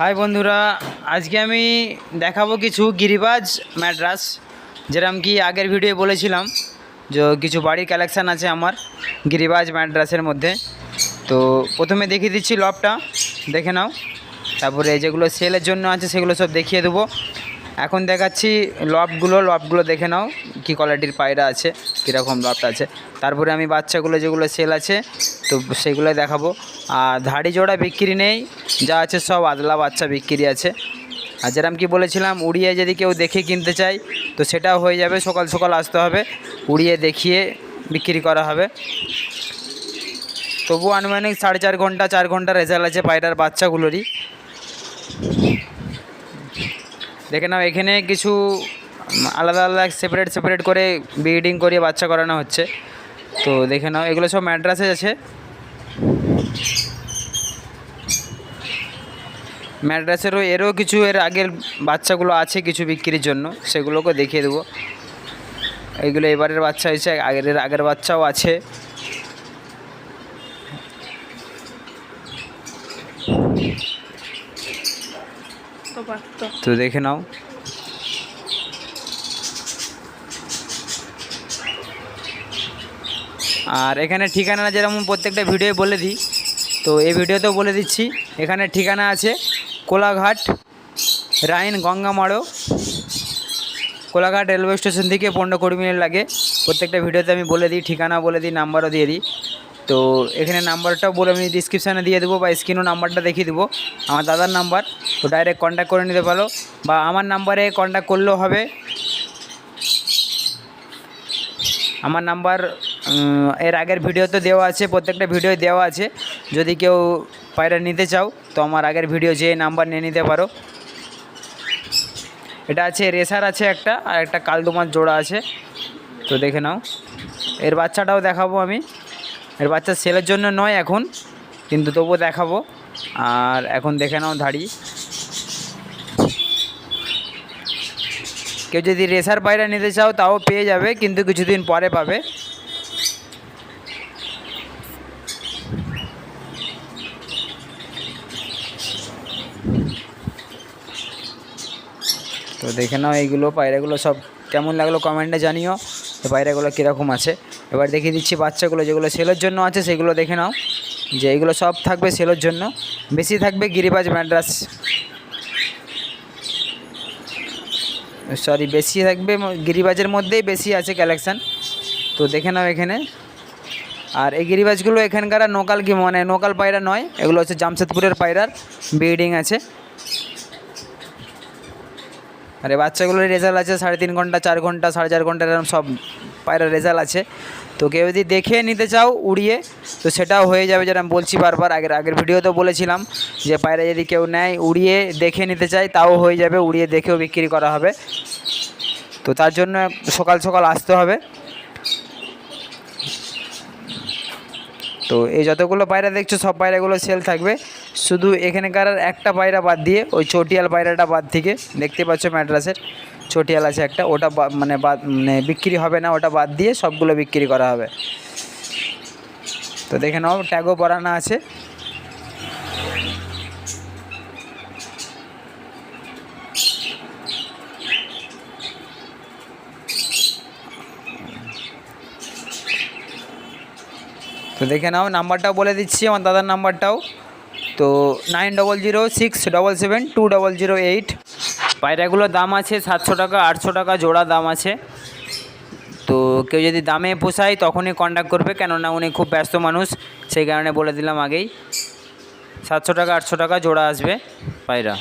High বন্ধুরা, আজকে আমি দেখাবো কিছু গিরিবাজ ম্যাড্রাস যেরকম কি আগের ভিডিও বলেছিলাম যে কিছু বাড়ির কালেকশান আছে আমার গিরিবাজ ম্যাড্রাসের মধ্যে। তো প্রথমে দেখিয়ে দিচ্ছি লবটা, দেখে নাও। তারপরে যেগুলো সেলের জন্য আছে সেগুলো সব দেখিয়ে দেবো। এখন দেখাচ্ছি লবগুলো লবগুলো দেখে নাও, কী কোয়ালিটির পায়রা আছে, কীরকম লবটা আছে। তারপরে আমি বাচ্চাগুলো যেগুলো সেল আছে, তো সেগুলো দেখাবো। আর ধাড়ি জোড়া বিক্রি নেই, যা আছে সব আদলা বাচ্চা বিক্রি আছে। আর যেরকম কি বলেছিলাম, উড়িয়ে যদি কেউ দেখে কিনতে চায়, তো সেটাও হয়ে যাবে, সকাল সকাল আসতে হবে, উড়িয়ে দেখিয়ে বিক্রি করা হবে। তবু আনুমানিক সাড়ে চার ঘণ্টা চার ঘণ্টা রেজাল্ট আছে পায়রার বাচ্চাগুলোরই। দেখে নাও, এখানে কিছু আলাদা আলাদা সেপারেট সেপারেট করে ব্রিডিং করিয়ে বাচ্চা করানো হচ্ছে। তো দেখে নাও, এগুলো সব ম্যাড্রাসে আছে। ম্যাড্রাসেরও, এরও কিছু, এর আগের বাচ্চাগুলো আছে কিছু বিক্রির জন্য, সেগুলোকে দেখিয়ে দেবো। এইগুলো এবারের বাচ্চা হয়েছে, আগের আগের বাচ্চাও আছে। তো দেখে নাও। আর এখানে ঠিকানা যেরকম প্রত্যেকটা ভিডিও বলে দিই। তো এই ভিডিওতেও বলে দিচ্ছি, এখানে ঠিকানা আছে কোলাঘাট, রাইন গঙ্গামাড়ো কোলাঘাট রেলওয়ে স্টেশন থেকে পনেরো কুড়ি মিনিট লাগে। প্রত্যেকটা ভিডিওতে আমি বলে দিই, ঠিকানা বলে দিই, নাম্বারও দিয়ে দিই। তো এখানে নাম্বারটাও বলে আমি ডিসক্রিপশানে দিয়ে দেবো বা স্ক্রিনও নাম্বারটা দেখিয়ে দেবো। আমার দাদার নাম্বার, তো ডাইরেক্ট কন্ট্যাক্ট করে নিতে পারো। বা আমার নাম্বারে কন্ট্যাক্ট করলেও হবে। আমার নাম্বার এর আগের ভিডিওতে দেওয়া আছে, প্রত্যেকটা ভিডিও দেওয়া আছে। যদি কেউ পায়রা নিতে চাও, তো আমার আগের ভিডিও যে নাম্বার নিয়ে নিতে পারো। এটা আছে রেসার আছে একটা, আর একটা কালদুমার জোড়া আছে। তো দেখে নাও। এর বাচ্চাটাও দেখাবো আমি। এর বাচ্চা সেলের জন্য নয় এখন, কিন্তু তবুও দেখাবো। আর এখন দেখে নাও ধাড়ি কেউ যদি রেসার পায়রা নিতে চাও, তাও পেয়ে যাবে, কিন্তু কিছুদিন পরে পাবে। তো দেখে নাও এইগুলো, পায়রাগুলো সব কেমন লাগল কমেন্টে জানিও। পায়রাগুলো কীরকম আছে? এবার দেখিয়ে দিচ্ছি বাচ্চাগুলো যেগুলো সেলের জন্য আছে, সেগুলো দেখে নাও। যে এগুলো সব থাকবে সেলের জন্য। বেশি থাকবে গিরিবাজ ম্যাড্রাস। সরি বেশি থাকবে গিরিবাজের মধ্যেই বেশি আছে কালেকশান তো দেখে নাও এখানে। আর এই গিরিবাজগুলো এখানকার নোকাল কি মানে নোকাল পায়রা নয়, এগুলো হচ্ছে জামশেদপুরের পায়রার ব্রিডিং আছে। এই বাচ্চাগুলোর রেজাল্ট আছে সাড়ে তিন ঘণ্টা, চার ঘণ্টা, সাড়ে চার ঘণ্টা এরকম সব পায়রার রেজাল্ট আছে। তো কেউ যদি দেখে নিতে চাও উড়িয়ে, তো সেটাও হয়ে যাবে যেটা আমি বলছি বারবার আগের আগের ভিডিওতেও বলেছিলাম যে পায়রা যদি কেউ নেয় উড়িয়ে দেখে নিতে চায়, তাও হয়ে যাবে, উড়িয়ে দেখেও বিক্রি করা হবে। তো তার জন্য সকাল সকাল আসতে হবে। তো এই যতগুলো পায়রা দেখছ, সব পায়রাগুলো সেল থাকবে। শুধু এখানকার একটা পায়রা বাদ দিয়ে ওই চটিয়াল পায়রাটা বাদ থেকে দেখতে পাচ্ছ ম্যাড্রাসের চটিয়াল আছে একটা, ওটা মানে বাদ মানে বিক্রি হবে না, ওটা বাদ দিয়ে সবগুলো বিক্রি করা হবে। তো দেখে নাও ট্যাগও পরানো আছে। তো দেখে নাও নাম্বারটাও বলে দিচ্ছি, আমার দাদার নাম্বারটাও তো nine double zero six double seven two double zero eight পায়রাগুলোর দাম আছে সাতশো টাকা, আটশো টাকা জোড়া দাম আছে। তো কেউ যদি দামে পোষায় তখনই কন্ট্যাক্ট করবে, কেননা উনি খুব ব্যস্ত মানুষ, সেই কারণে বলে দিলাম আগেই। সাতশো টাকা, আটশো টাকা জোড়া আসবে পায়রা